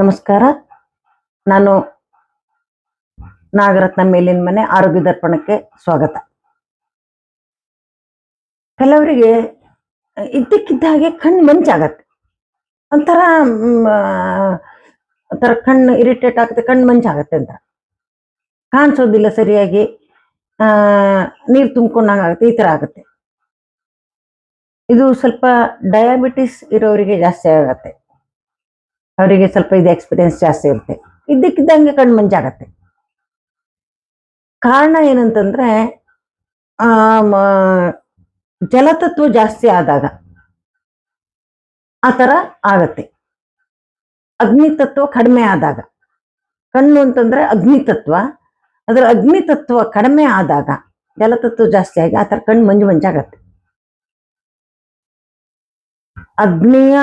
ನಮಸ್ಕಾರ. ನಾನು ನಾಗರತ್ನ ಮೇಲಿನ ಮನೆ ಆರೋಗ್ಯ ದರ್ಪಣಕ್ಕೆ ಸ್ವಾಗತ. ಕೆಲವರಿಗೆ ಇದ್ದಕ್ಕಿದ್ದ ಹಾಗೆ ಕಣ್ಣು ಮಂಚಾಗತ್ತೆ. ಒಂಥರ ಒಂಥರ ಕಣ್ಣು ಇರಿಟೇಟ್ ಆಗುತ್ತೆ, ಕಣ್ಣು ಮಂಚಾಗತ್ತೆ ಅಂತ. ಕಾಣಿಸೋದಿಲ್ಲ ಸರಿಯಾಗಿ ನೀರು ತುಂಬ್ಕೊಂಡಂಗೆ ಆಗುತ್ತೆ ಈ ಥರ ಆಗುತ್ತೆ. ಇದು ಸ್ವಲ್ಪ ಡಯಾಬಿಟಿಸ್ ಇರೋರಿಗೆ ಜಾಸ್ತಿ ಆಗತ್ತೆ. ಅವರಿಗೆ ಸ್ವಲ್ಪ ಇದು ಎಕ್ಸ್ಪೀರಿಯನ್ಸ್ ಜಾಸ್ತಿ ಇರುತ್ತೆ. ಇದ್ದಕ್ಕಿದ್ದಂಗೆ ಕಣ್ಣು ಮಂಜಾಗತ್ತೆ. ಕಾರಣ ಏನಂತಂದ್ರೆ ಜಲತತ್ವ ಜಾಸ್ತಿ ಆದಾಗ ಆ ಥರ ಆಗತ್ತೆ. ಅಗ್ನಿ ತತ್ವ ಕಡಿಮೆ ಆದಾಗ. ಕಣ್ಣು ಅಂತಂದ್ರೆ ಅಗ್ನಿ ತತ್ವ. ಅದರ ಅಗ್ನಿ ತತ್ವ ಕಡಿಮೆ ಆದಾಗ ಜಲತತ್ವ ಜಾಸ್ತಿ ಆಗಿ ಆ ಥರ ಕಣ್ಣು ಮಂಜು ಮಂಜಾಗತ್ತೆ. ಅಗ್ನಿಯ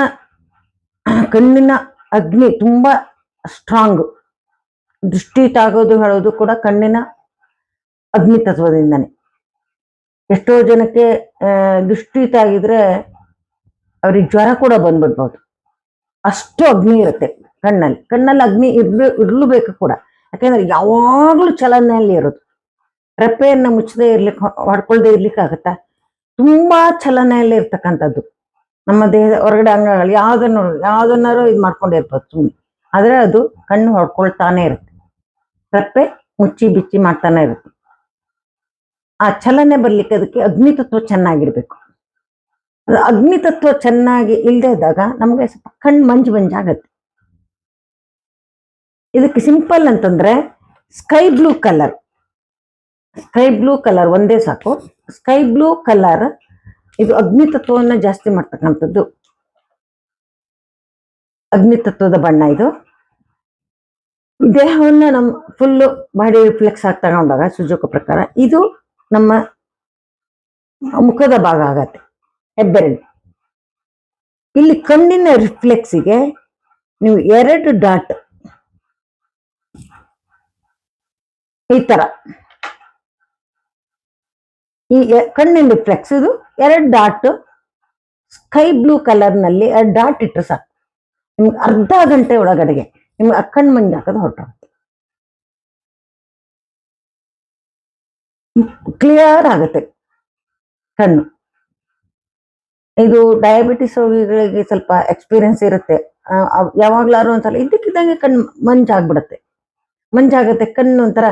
ಕಣ್ಣಿನ ಅಗ್ನಿ ತುಂಬಾ ಸ್ಟ್ರಾಂಗ್ ದೃಷ್ಟಿ ತಾಗೋದು ಹೇಳೋದು ಕೂಡ ಕಣ್ಣಿನ ಅಗ್ನಿ ತತ್ವದಿಂದನೇ. ಎಷ್ಟೋ ಜನಕ್ಕೆ ದೃಷ್ಟಿ ತಾಗಿದ್ರೆ ಅವ್ರಿಗೆ ಜ್ವರ ಕೂಡ ಬಂದ್ಬಿಡ್ಬೋದು. ಅಷ್ಟು ಅಗ್ನಿ ಇರುತ್ತೆ ಕಣ್ಣಲ್ಲಿ. ಕಣ್ಣಲ್ಲಿ ಅಗ್ನಿ ಇರ್ಲು, ಇರ್ಲುಬೇಕು ಕೂಡ. ಯಾಕೆಂದ್ರೆ ಯಾವಾಗ್ಲೂ ಚಲನೆಯಲ್ಲಿ ಇರೋದು. ರೆಪ್ಪೆಯನ್ನ ಮುಚ್ಚದೇ ಇರ್ಲಿಕ್ಕೆ, ಹೊಡ್ಕೊಳ್ದೆ ಇರ್ಲಿಕ್ಕೆ ಆಗತ್ತ ತುಂಬಾ ಚಲನೆಯಲ್ಲಿ ಇರ್ತಕ್ಕಂಥದ್ದು. ನಮ್ಮ ದೇಹದ ಹೊರಗಡೆ ಅಂಗಗಳು ಯಾವುದನ್ನು ಯಾವುದನ್ನಾರು ಇದು ಮಾಡ್ಕೊಂಡಿರ್ಬೋದು ಸುಮ್ಮನೆ ಆದರೆ ಅದು ಕಣ್ಣು ಹೊಡ್ಕೊಳ್ತಾನೆ ಇರುತ್ತೆ. ರಪ್ಪೆ ಮುಚ್ಚಿ ಬಿಚ್ಚಿ ಮಾಡ್ತಾನೆ ಇರುತ್ತೆ. ಆ ಚಲನೆ ಬರ್ಲಿಕ್ಕೆ ಅದಕ್ಕೆ ಅಗ್ನಿ ತತ್ವ ಚೆನ್ನಾಗಿರ್ಬೇಕು. ಅದು ಅಗ್ನಿ ತತ್ವ ಚೆನ್ನಾಗಿ ಇಲ್ಲದೆ ಇದ್ದಾಗ ನಮಗೆ ಸ್ವಲ್ಪ ಕಣ್ಣು ಮಂಜು ಮಂಜಾಗತ್ತೆ ಇದಕ್ಕೆ ಸಿಂಪಲ್ ಅಂತಂದ್ರೆ sky blue colour. Sky blue colour ಒಂದೇ ಸಾಕು. ಸ್ಕೈ ಬ್ಲೂ ಕಲರ್ ಇದು ಅಗ್ನಿ ತತ್ವವನ್ನ ಜಾಸ್ತಿ ಮಾಡ್ತಕ್ಕಂಥದ್ದು. ಅಗ್ನಿ ತತ್ವದ ಬಣ್ಣ ಇದು. ದೇಹವನ್ನ ನಮ್ಮ ಫುಲ್ಲು ಬಾಡಿ ರಿಫ್ಲೆಕ್ಸ್ ಆಗಿ ತಗೊಂಡಾಗ ಸುಜೋಕ ಪ್ರಕಾರ ಇದು ನಮ್ಮ ಮುಖದ ಭಾಗ ಆಗತ್ತೆ, ಹೆಬ್ಬೆರಳು. ಇಲ್ಲಿ ಕಣ್ಣಿನ ರಿಫ್ಲೆಕ್ಸಿಗೆ ನೀವು ಎರಡು ಡಾಟ್ ಈ ತರ. ಈ ಕಣ್ಣಿನ ರಿಫ್ಲೆಕ್ಸ್ ಇದು. ಎರಡು ಡಾಟ್ ಸ್ಕೈ ಬ್ಲೂ ಕಲರ್ನಲ್ಲಿ ಎರಡು ಡಾಟ್ ಇಟ್ಟರೆ ಸಾಕು. ನಿಮ್ಗೆ ಅರ್ಧ ಗಂಟೆ ಒಳಗಡೆಗೆ ನಿಮ್ಗೆ ಕಣ್ಣು ಮಂಜು ಹಾಕೋದು ಹೊರಟೋಗುತ್ತೆ. ಕ್ಲಿಯರ್ ಆಗುತ್ತೆ ಕಣ್ಣು. ಇದು ಡಯಾಬಿಟಿಸ್ ರೋಗಿಗಳಿಗೆ ಸ್ವಲ್ಪ ಎಕ್ಸ್ಪೀರಿಯನ್ಸ್ ಇರುತ್ತೆ. ಯಾವಾಗ್ಲಾರು ಒಂದ್ಸಲ ಇದ್ದಕ್ಕಿದ್ದಂಗೆ ಕಣ್ಣು ಮಂಜಾಗ್ಬಿಡುತ್ತೆ. ಮಂಜಾಗತ್ತೆ. ಕಣ್ಣು ಒಂಥರ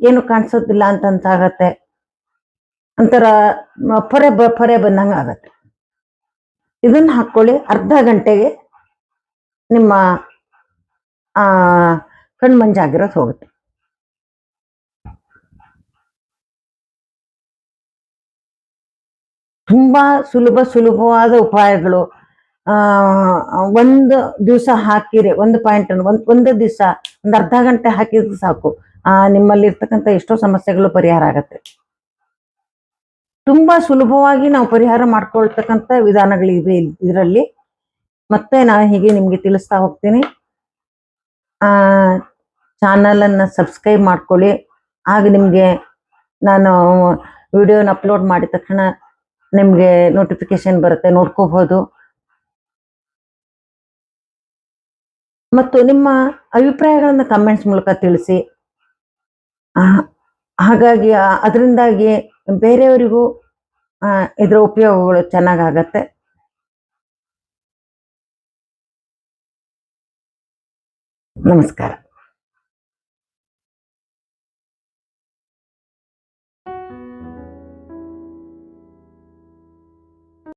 ಏನು ಕಾಣಿಸೋದಿಲ್ಲ ಅಂತ ಅನ್ಸಾಗತ್ತೆ ಒಂಥರ ಪೊರೆ ಬ, ಪೊರೆ ಬಂದಂಗೆ ಆಗತ್ತೆ. ಇದನ್ನ ಹಾಕ್ಕೊಳ್ಳಿ ಅರ್ಧ ಗಂಟೆಗೆ ನಿಮ್ಮ, ಆ ಕಣ್ಣು ಮಂಜಾಗಿರೋದು ಹೋಗುತ್ತೆ. ತುಂಬಾ ಸುಲಭ, ಸುಲಭವಾದ ಉಪಾಯಗಳು ಒಂದು ದಿವಸ ಹಾಕಿರಿ, ಒಂದು ಪಾಯಿಂಟ್ ಒಂದು ಒಂದು ದಿವಸ, ಒಂದು ಅರ್ಧ ಗಂಟೆ ಹಾಕಿದ್ರೆ ಸಾಕು. ನಿಮ್ಮಲ್ಲಿ ಇರ್ತಕ್ಕಂಥ ಎಷ್ಟೋ ಸಮಸ್ಯೆಗಳು ಪರಿಹಾರ ಆಗತ್ತೆ. ತುಂಬಾ ಸುಲಭವಾಗಿ ನಾವು ಪರಿಹಾರ ಮಾಡ್ಕೊಳ್ತಕ್ಕಂಥ ವಿಧಾನಗಳಿವೆ ಇದರಲ್ಲಿ. ಮತ್ತೆ ನಾನು ಹೀಗೆ ನಿಮ್ಗೆ ತಿಳಿಸ್ತಾ ಹೋಗ್ತೀನಿ. ಆ ಚಾನಲ್ ಅನ್ನ ಸಬ್ಸ್ಕ್ರೈಬ್ ಮಾಡ್ಕೊಳ್ಳಿ. ಆಗ ನಿಮ್ಗೆ ನಾನು ವಿಡಿಯೋನ ಅಪ್ಲೋಡ್ ಮಾಡಿದ ತಕ್ಷಣ ನಿಮ್ಗೆ ನೋಟಿಫಿಕೇಶನ್ ಬರುತ್ತೆ, ನೋಡ್ಕೋಬಹುದು. ಮತ್ತು ನಿಮ್ಮ ಅಭಿಪ್ರಾಯಗಳನ್ನ ಕಮೆಂಟ್ಸ್ ಮೂಲಕ ತಿಳಿಸಿ. ಹಾಗಾಗಿ ಅದರಿಂದಾಗಿ ಬೇರೆಯವರಿಗೂ ಇದರ ಉಪಯೋಗಗಳು ಚೆನ್ನಾಗಾಗತ್ತೆ. ನಮಸ್ಕಾರ.